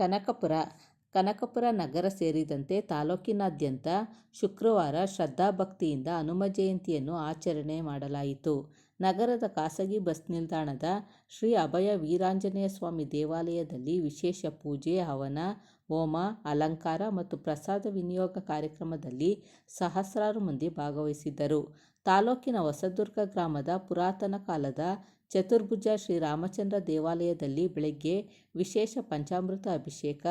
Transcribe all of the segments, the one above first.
ಕನಕಪುರ ಕನಕಪುರ ನಗರ ಸೇರಿದಂತೆ ತಾಲೂಕಿನಾದ್ಯಂತ ಶುಕ್ರವಾರ ಶ್ರದ್ಧಾಭಕ್ತಿಯಿಂದ ಹನುಮ ಜಯಂತಿಯನ್ನು ಆಚರಣೆ ಮಾಡಲಾಯಿತು. ನಗರದ ಖಾಸಗಿ ಬಸ್ ನಿಲ್ದಾಣದ ಶ್ರೀ ಅಭಯ ವೀರಾಂಜನೇಯ ಸ್ವಾಮಿ ದೇವಾಲಯದಲ್ಲಿ ವಿಶೇಷ ಪೂಜೆ, ಹವನ, ಹೋಮ, ಅಲಂಕಾರ ಮತ್ತು ಪ್ರಸಾದ ವಿನಿಯೋಗ ಕಾರ್ಯಕ್ರಮದಲ್ಲಿ ಸಹಸ್ರಾರು ಮಂದಿ ಭಾಗವಹಿಸಿದ್ದರು. ತಾಲೂಕಿನ ಹೊಸದುರ್ಗ ಗ್ರಾಮದ ಪುರಾತನ ಕಾಲದ ಚತುರ್ಭುಜ ಶ್ರೀರಾಮಚಂದ್ರ ದೇವಾಲಯದಲ್ಲಿ ಬೆಳಗ್ಗೆ ವಿಶೇಷ ಪಂಚಾಮೃತ ಅಭಿಷೇಕ,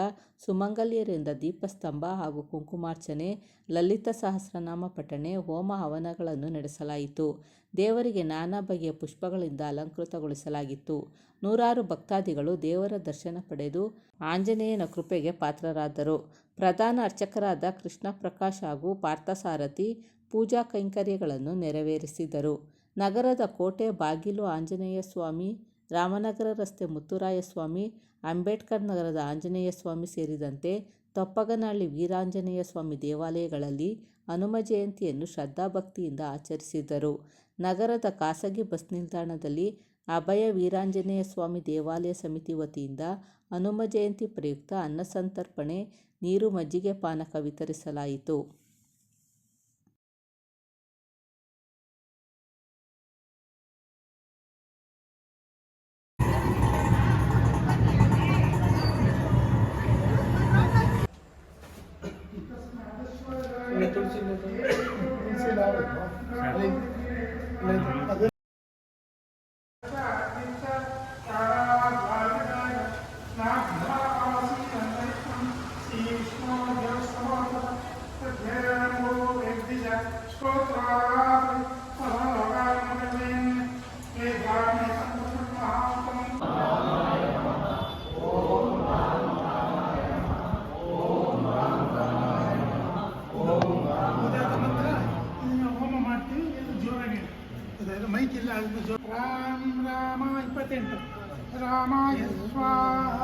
ಸುಮಂಗಲಿಯರಿಂದ ದೀಪಸ್ತಂಭ ಹಾಗೂ ಕುಂಕುಮಾರ್ಚನೆ, ಲಲಿತ ಸಹಸ್ರನಾಮ ಪಠಣೆ, ಹೋಮ ಹವನಗಳನ್ನು ನಡೆಸಲಾಯಿತು. ದೇವರಿಗೆ ನಾನಾ ಬಗೆಯ ಪುಷ್ಪಗಳಿಂದ ಅಲಂಕೃತಗೊಳಿಸಲಾಗಿತ್ತು. ನೂರಾರು ಭಕ್ತಾದಿಗಳು ದೇವರ ದರ್ಶನ ಪಡೆದು ಆಂಜನೇಯನ ಕೃಪೆಗೆ ಪಾತ್ರರಾದರು. ಪ್ರಧಾನ ಅರ್ಚಕರಾದ ಕೃಷ್ಣ ಪ್ರಕಾಶ್ ಹಾಗೂ ಪಾರ್ಥಸಾರಥಿ ಪೂಜಾ ಕೈಂಕರ್ಯಗಳನ್ನು ನೆರವೇರಿಸಿದರು. ನಗರದ ಕೋಟೆ ಬಾಗಿಲು ಆಂಜನೇಯ ಸ್ವಾಮಿ ರಾಮನಗರ ರಸ್ತೆ ಮುತ್ತುರಾಯಸ್ವಾಮಿ, ಅಂಬೇಡ್ಕರ್ ನಗರದ ಆಂಜನೇಯ ಸ್ವಾಮಿ ಸೇರಿದಂತೆ ತೊಪ್ಪಗನಹಳ್ಳಿ ವೀರಾಂಜನೇಯ ಸ್ವಾಮಿ ದೇವಾಲಯಗಳಲ್ಲಿ ಹನುಮ ಜಯಂತಿಯನ್ನು ಶ್ರದ್ಧಾಭಕ್ತಿಯಿಂದ ಆಚರಿಸಿದರು. ನಗರದ ಖಾಸಗಿ ಬಸ್ ನಿಲ್ದಾಣದಲ್ಲಿ ಅಭಯ ವೀರಾಂಜನೇಯ ಸ್ವಾಮಿ ದೇವಾಲಯ ಸಮಿತಿ ವತಿಯಿಂದ ಹನುಮ ಜಯಂತಿ ಪ್ರಯುಕ್ತ ಅನ್ನಸಂತರ್ಪಣೆ, ನೀರು ಮಜ್ಜಿಗೆ ಪಾನಕ ವಿತರಿಸಲಾಯಿತು. ಮೈಕಿಲ್ಲ ರಾಮ ರಾಮ ಇಪ್ಪತ್ತೆಂಟು ರಾಮಾಯ ಸ್ವಾಹ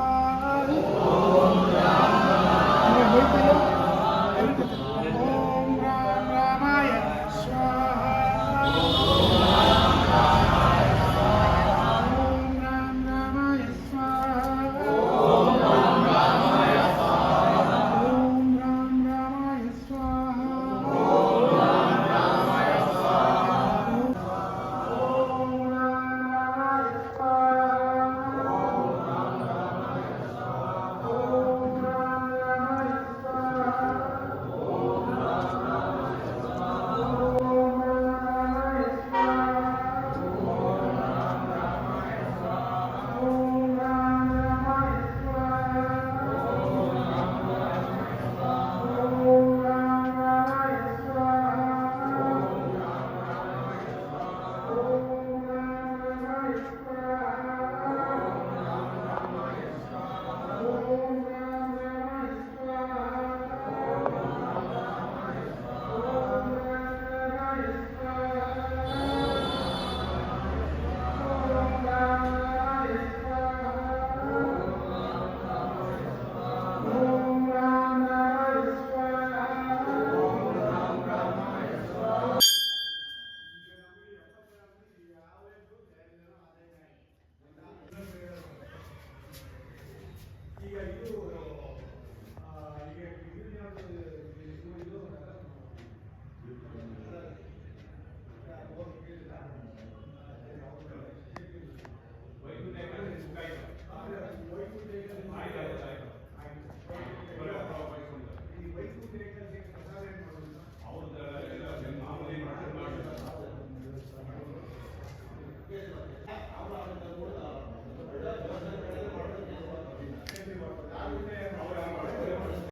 ಈಗ